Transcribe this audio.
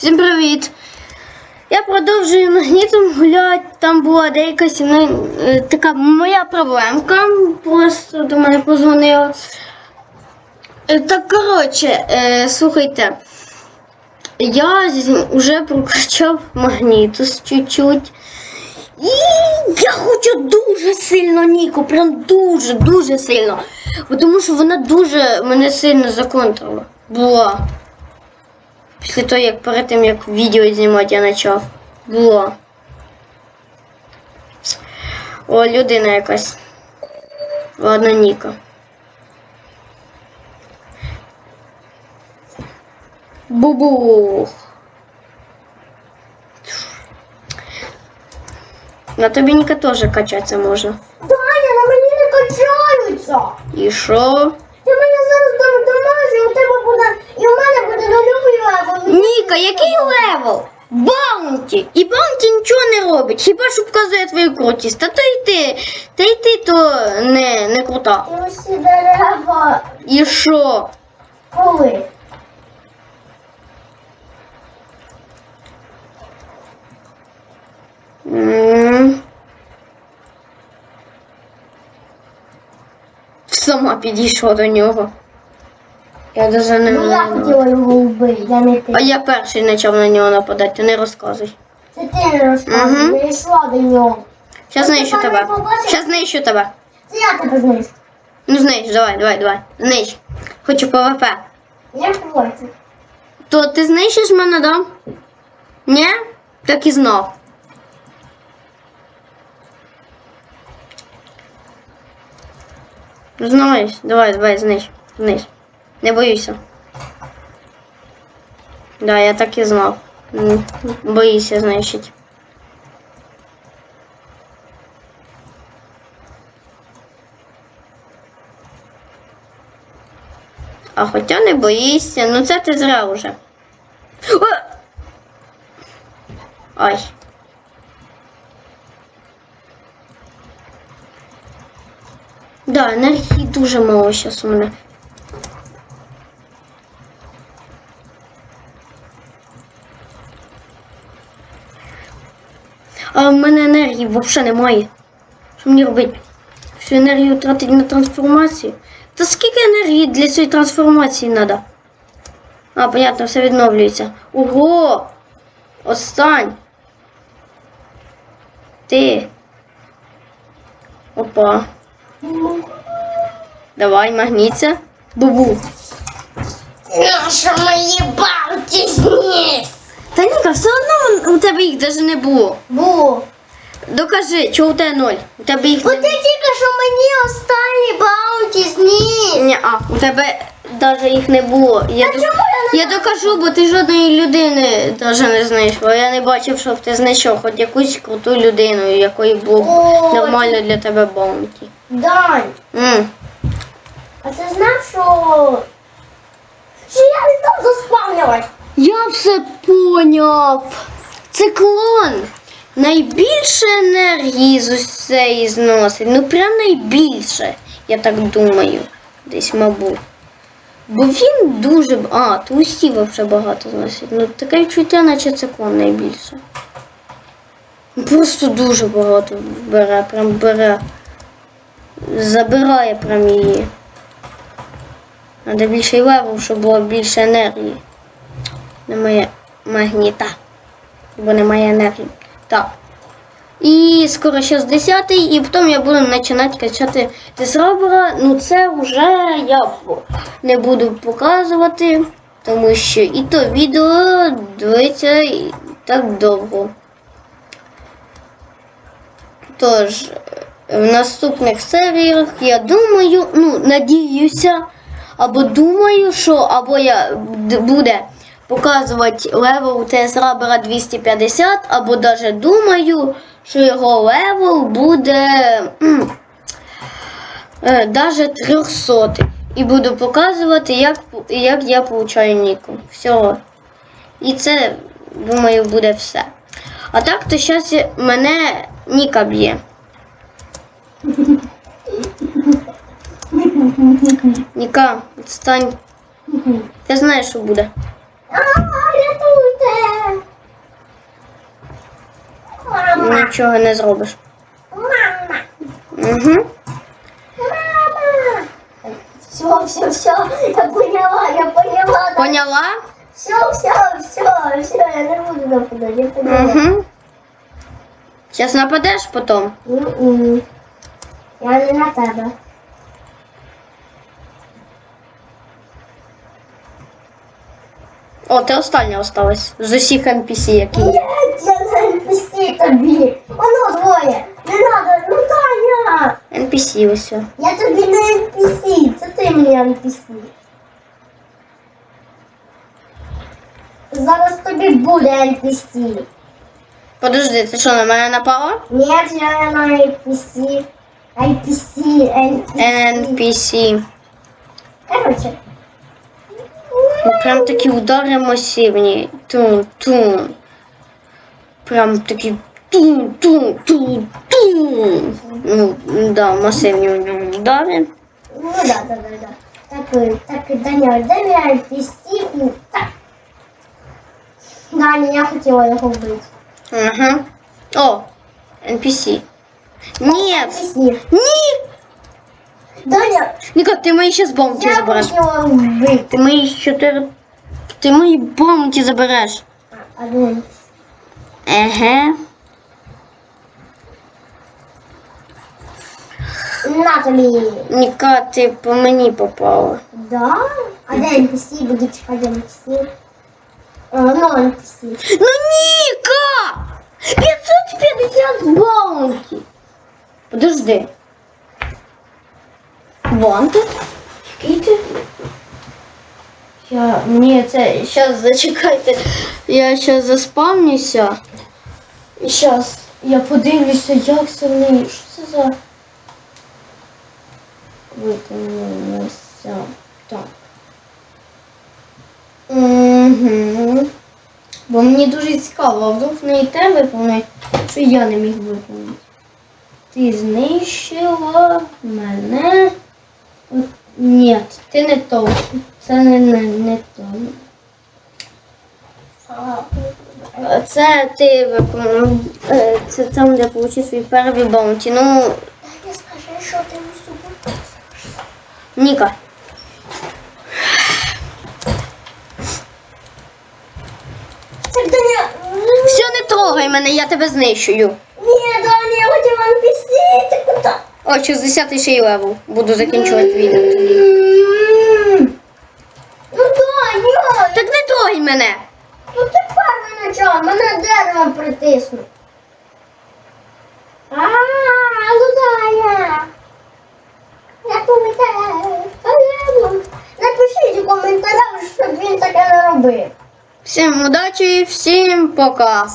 Всім привіт! Я продовжую магнітом гуляти. Там була деяка сімей, е, така моя проблемка. Просто до мене позвонила. Е, Так, коротше, е, слухайте. Я вже прокачав магнітус чуть-чуть. І я хочу дуже сильно Ніку, прям дуже, дуже сильно. Тому що вона дуже мене сильно законтрила. Була. Після того, як перед тим, як відео знімати я почав. Було. О, людина якась. Ладно, Ніка. Бубух. На тобі Ніка теж качатися можна. Даня, на мені не качаються. І що? Ти мене зараз дом- домажеш, і у тебе буде, і у мене буде нульовий левел. Ніка, який левел? Баунті! І баунті нічого не робить, хіба що вказує твою крутість. Та то й ти, та й ти то не, не крута. І усі дерева І що? коли? М. Сама підійшла до нього. Я даже не Ну я хотіла його вбити, я не ти. А я перший почав на нього нападати, ти не розказуй. Це ти не розказуєш, Мгм. я йшла до нього. Щас знищу тебе. Щас знищу тебе. Це я тебе знищу. Ну знищ, давай, давай, давай. Знищ. Хочу ПВП. Я проти. То ти знищиш мене, да? Ні? Так і. Ну, Знаєш, давай, давай, знищ. Знищ. Не боюся. Да, я так і знав. М, Боюся знищить. А хоча не боїшся, ну це ти зря вже. О! Ай. Да, енергії дуже мало зараз у мене. А в мене енергії взагалі немає. Що мені робити? Всю енергію тратить на трансформацію? Та скільки енергії для цієї трансформації треба? А, понятно, все відновлюється. Ого! Остань! Ти. Опа. Давай, магніться. Бубу. Наша мої бабці зніс. Та Ніка, все одно у тебе їх навіть не було. Бу. Докажи, чого у тебе ноль? У тебе їх не ти тільки що мені останні баунті зніс. Ні, а у тебе навіть їх не було. Я, А док- чому я не я докажу, бо ти жодної людини навіть не знайшла. Я не бачив, щоб ти знайшов хоч якусь круту людину, у якої було б О, нормально для тебе баунті. Дань, М. а ти знав, що... Що я не там заспавнилась? Я все поняв. Це клон. Найбільше енергії з усієї зносить. Ну прям найбільше, я так думаю. Десь, мабуть. Бо він дуже. А, то вже багато зносить. Ну таке відчуття, наче це клон найбільше. Просто дуже багато бере, прям бере. Забирає прям її. Треба більше левел, щоб було більше енергії. Немає магніта. Бо немає енергії. Так. І скоро 60 і потім я буду починати качати дисрабера. Ну це вже я не буду показувати, тому що і то відео дивиться так довго. Тож, в наступних серіях я думаю, ну, надіюся, або думаю, що або я буде показувати левел ТС Рабера 250, або навіть думаю, що його левел буде м, е, 300. І буду показувати, як, як я получаю Ніку. Всього. І це, думаю, буде все. А так, то зараз мене Ніка б'є. Ніка, відстань. Ти знаєш, що буде рятуйте. Ну, нічого не зробиш. Мама. Угу. Мама. Все, все, все. Я поняла, я поняла. Поняла? Все, все, все, все, я не буду нападать, я поняла. Угу. Сейчас нападешь потом? Mm. Ну, я не на тебе. О, ти остання осталась. З усіх NPC, які є. Нет, я не NPC тобі. Воно двоє. Не надо, ну Таня. NPC ось. Я тобі не NPC, це ти мені NPC. Зараз тобі буде NPC. Подожди, ти що, на мене напала? Нет, я на NPC. NPC, NPC. NPC. Короче. Ну, Прям такі удари масивні. Тун-тун. Прям такі тун-тун-тун-тун. Ну, да, масивні у нього удари. Ну да, да, да, да. Так, э, так, Даня, дай мені NPC. Ну, Так. Даня, я хотіла його вбити. Ага. О, NPC. Ні! NPC. Ні! Даня, Ніка, ти мої ще з бомки я забереш. хотіла вбити. Ти мої чотири. Ти мої бомки забереш. А, Один. Еге. Наталі. Ніка, ти по мені попала. Да? А де NPC? Буду чекати NPC. О, ну, NPC. Ну Ніка! 550 бомки. Подожди. Бомки? Який ти? Я, мені це, щас зачекайте. Я щас заспавнюся. І щас я подивлюся, як це в неї. Що це за... Виконалося. Так. Угу. Бо мені дуже цікаво, а вдруг в неї те виповнить, що я не міг виконати. Ти знищила мене. Ні, ти не то. Це не, не, не то. Це ти виповнив. е, Це там, де получив свій перший баунті. Ну, Даня, скажи, що ти не. Ніка. Так, Даня. Все, не трогай мене, я тебе знищую. Ні, Даня, я хотіла NPC. Ти куди? О, 60 ще й левел. Буду закінчувати відео тоді. М. Ну, Так не трогай мене. Ну тепер мене чого? Мене деревом притиснув. А, ну Даня. Я пам'ятаю. Напишіть у коментарях, щоб він таке не робив. Всім удачі, всім пока.